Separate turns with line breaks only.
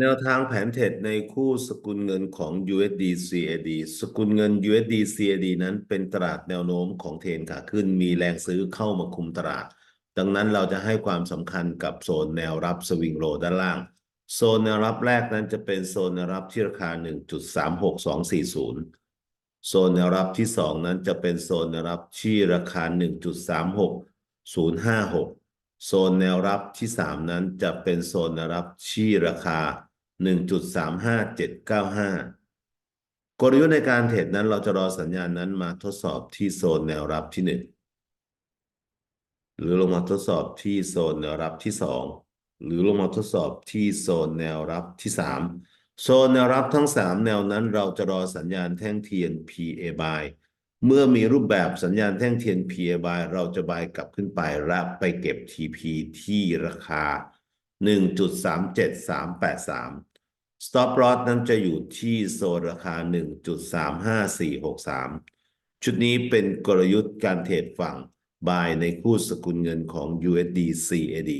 แนวทางแผนเทรดในคู่สกุลเงินของ USD CAD สกุลเงิน USD CAD นั้นเป็นตลาดแนวโน้มของเทรนขาขึ้นมีแรงซื้อเข้ามาคุมตลาด ดังนั้นเราจะให้ความสำคัญกับโซนแนวรับสวิงโลด้านล่าง โซนแนวรับแรกนั้นจะเป็นโซนแนวรับที่ราคา 1.36240 โซนแนวรับที่ 2 นั้นจะเป็นโซนแนวรับที่ราคา 1.36056 โซนแนวรับที่ 3 นั้นจะเป็นโซนแนวรับที่ราคา 1.35795 กลยุทธ์ในการเทรดนั้นเราจะรอสัญญาณนั้นมาทดสอบที่โซนแนวรับที่ 1 หรือลงมาทดสอบที่โซนแนวรับที่ 2 หรือลงมาทดสอบที่โซนแนวรับที่ 3 โซนแนวรับทั้ง 3 แนวนั้นเราจะรอสัญญาณแท่งเทียน PA buy เมื่อมีรูปแบบสัญญาณแท่งเทียน PA buy เราจะบายกลับขึ้นไปและไปเก็บ TP ที่ราคา 1.37383 Stop loss นั้นจะอยู่ที่โซนราคา 1.35463 ชุดนี้เป็นกลยุทธ์การเทรดฝั่ง buy ในคู่สกุลเงินของ USD CAD